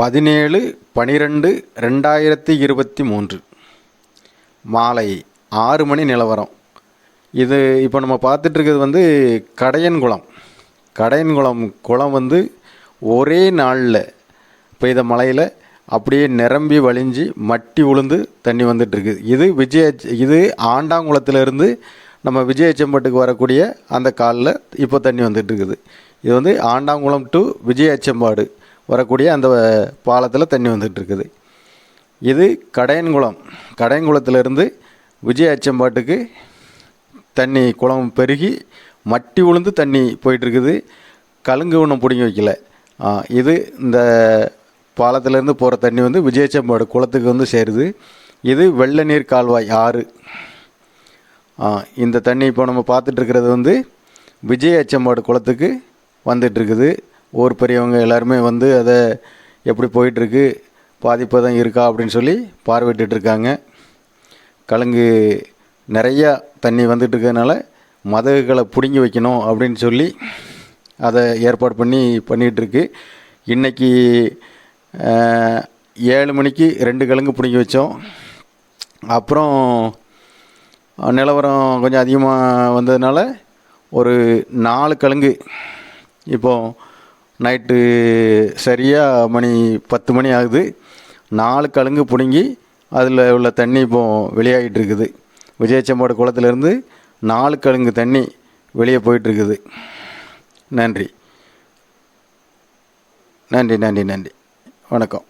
பதினேழு பனிரெண்டு ரெண்டாயிரத்தி இருபத்தி மூன்று. மாலை ஆறு மணி நிலவரம். இது இப்போ நம்ம பார்த்துட்ருக்கிறது வந்து கடையன்குளம் கடையன்குளம் குளம் வந்து ஒரே நாளில் பெய்த மழையில் அப்படியே நிரம்பி வழிஞ்சு மட்டி உளுந்து தண்ணி வந்துட்டுருக்குது இது விஜய இது ஆண்டாங்குளத்திலேருந்து நம்ம விஜயச்சம்பட்டுக்கு வரக்கூடிய அந்த காலில் இப்போ தண்ணி வந்துட்டுருக்குது இது வந்து ஆண்டாங்குளம் டு விஜயச்சம்பாடு. வரக்கூடிய அந்த பாலத்தில் தண்ணி வந்துட்டு இருக்குது இது கடையன்குளம். கடையன்குளத்திலிருந்து விஜய அச்சம்பாட்டுக்கு தண்ணி குளம் பெருகி மட்டி உளுந்து தண்ணி போயிட்டுருக்குது கலுங்கு ஒன்றும் பிடிங்கி வைக்கல. இது இந்த பாலத்திலேருந்து போகிற தண்ணி வந்து விஜயச்சம்பாடு குளத்துக்கு வந்து சேருது. இது வெள்ள நீர் கால்வாய் ஆறு. இந்த தண்ணி இப்போ நம்ம பார்த்துட்டு இருக்கிறது வந்து விஜய அச்சம்பாடு குளத்துக்கு வந்துட்டுருக்குது ஊர் பெரியவங்க எல்லாருமே வந்து அதை எப்படி போயிட்டுருக்கு? பாதிப்பு தான் இருக்கா அப்படின்னு சொல்லி பார்வையிட்டுருக்காங்க கலங்கு நிறையா தண்ணி வந்துட்டு இருக்கிறதுனால மதகுகளை பிடுங்கி வைக்கணும் அப்படின்னு சொல்லி அதை ஏற்பாடு பண்ணி பண்ணிகிட்ருக்கு இன்றைக்கி ஏழு மணிக்கு ரெண்டு கிழங்கு பிடுங்கி வச்சோம். அப்புறம் நிலவரம் கொஞ்சம் அதிகமாக வந்ததுனால ஒரு நாலு கிழங்கு இப்போது நைட்டு சரியாக மணி பத்து மணி ஆகுது. நாலு கலங்கு பிடுங்கி அதில் உள்ள தண்ணி இப்போ வெளியாகிட்டு இருக்குது விஜயச்சம்பாடு குளத்துலேருந்து நாலு கலங்கு தண்ணி வெளியே போயிட்டுருக்குது. நன்றி. நன்றி நன்றி நன்றி. வணக்கம்.